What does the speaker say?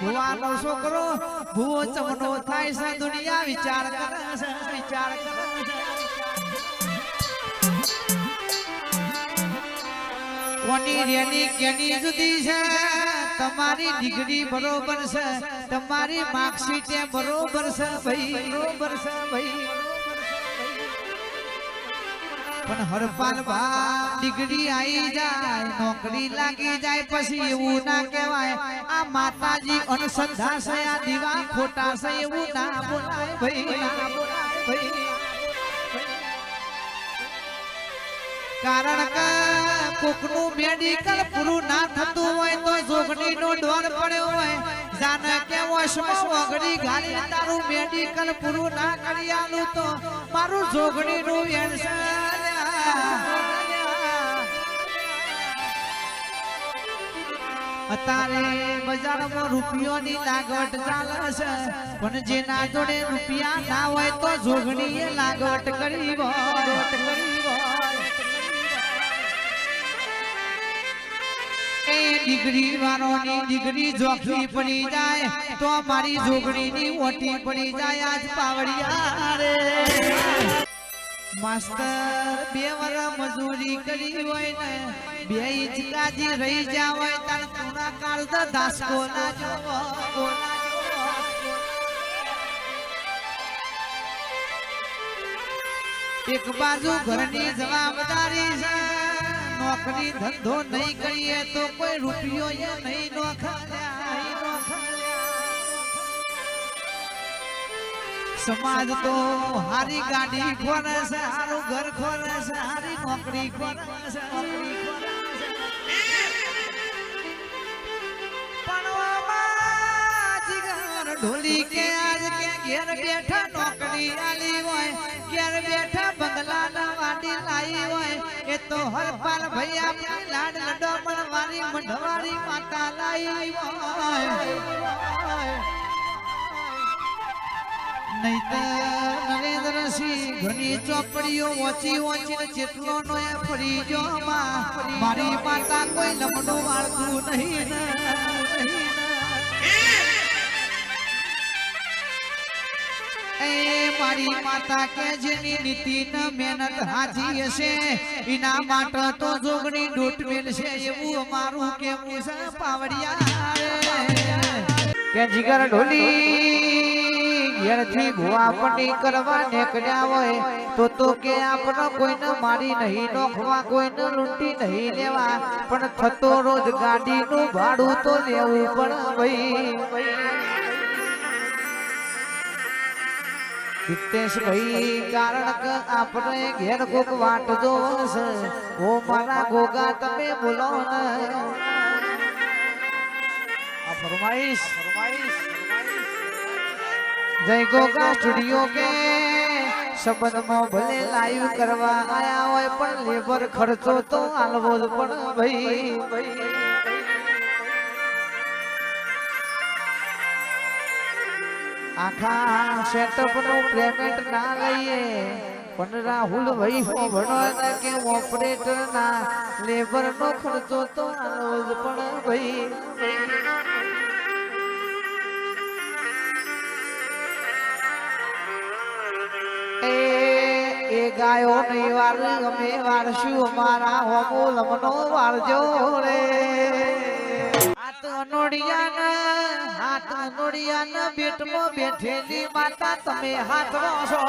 ભુવાનો છોકરો, ભુવો ચમનો થાય છે દુનિયા, વિચાર કરે છે, વિચાર કરે કોની રેની કેની જુદી છે? તમારી ડિગ્રી બરોબર છે, તમારી માર્કશીટ બરોબર છે, ભાઈ બરોબર છે, ભાઈ પણ હરપાલ ડિગ્રી આવી જાય, નોકરી લાગી જાય, પછી એવું ના કહેવાય. આ માતાજી અનસંધા છે, આ દીવા ખોટા છે, એવું ના બોલાય ના કારણ કે કોકનું મેડિકલ પૂરું ના થતું હોય તો જોગણીનો ડોર પડ્યો હોય. જાને કે વશમાં વગડી ગાડી તારું મેડિકલ પૂરું ના કરી આલું તો. મારું જોગણીનું અત્યારે બજારમાં રૂપિયોની લાગવટ ચાલે છે, પણ જેના જોડે રૂપિયા ના હોય તો જોગણીએ લાગવટ કરી એ ડિગ્રી વાળોની ડિગ્રી જોખી પડી જાય, તો મારી જોગણીની ઓટી પડી જાય આજ પાવડિયા રે માસ્તર બે વર મજૂરી કરી હોય ને બે ઇંચકાજી રહી જા હોય તાર પૂરા કાળ તો દાસકો ના જોવો એક બાજુ ઘરની જવાબદારી છે, નોકરી ધંધો નહીં કરીએ તો કોઈ રૂપિયો નહીં નોખાલ્યા સમાજ તો હારી ગાડી ખોરે છે, હારું ઘર ખોરે છે, હારી નોકરી ખોરે છે ઢોલી કે આજ કે ઘેર બેઠા નોકરી આલી હોય, ઘેર બેઠા બંગલા ના વાડી લાઈ હોય, એ તો હરપાલ ભૈયા લાડ લડો પણ વારી મંઢવારી માતા લાઈ હોય. નરેન્દ્રસિંહ ચોપડીઓ ઓછી ઓછી જેટલો નો ફરી જો મારી માતા કોઈ લમડો વાળતું નહીં મારી માતા કે જેની નીતિ મહેનત હાજી હશે, એના માટે તો જોગણી ડૂટ મેળશે એવું અમારું કેવું છે, પાવડિયા. કે જીગર ઢોલી. ઘેરથી ભુવાપટી કરવા નીકળ્યા હોય, તો તો કે આપણો કોઈને મારી નહીં નોખવા કોઈને લૂંટી નહીં લેવા, પણ થતો રોજ ગાડીનું ભાડું તો લેવું પણ ભાઈ. કારણ કે આપણે ઘેર કોક વાટ મારા ગોગા, તમે બોલાવો ફરમાઈશ. જય ગોગા સ્ટુડિયો કે સંબંધમાં ભલે લાઈવ કરવા આયા હોય પણ લેબર ખર્ચો તો આલવો જ પણ ભાઈ. આખા સેટઅપનું પેમેન્ટ ના લઈએ. પણ રાહુલ ભાઈ ભણો કે ઓપરેટર ના લેબર નો ખર્ચો તો આલવો જ પણ ભાઈ. ગાયો નહીં વાર, અમે વારશું અમારા હોમો લમનો વારજો રે હાથ અનોડિયાના હાથ અનોડિયાના બેટમાં બેઠેલી માતા તમે હાથ છો.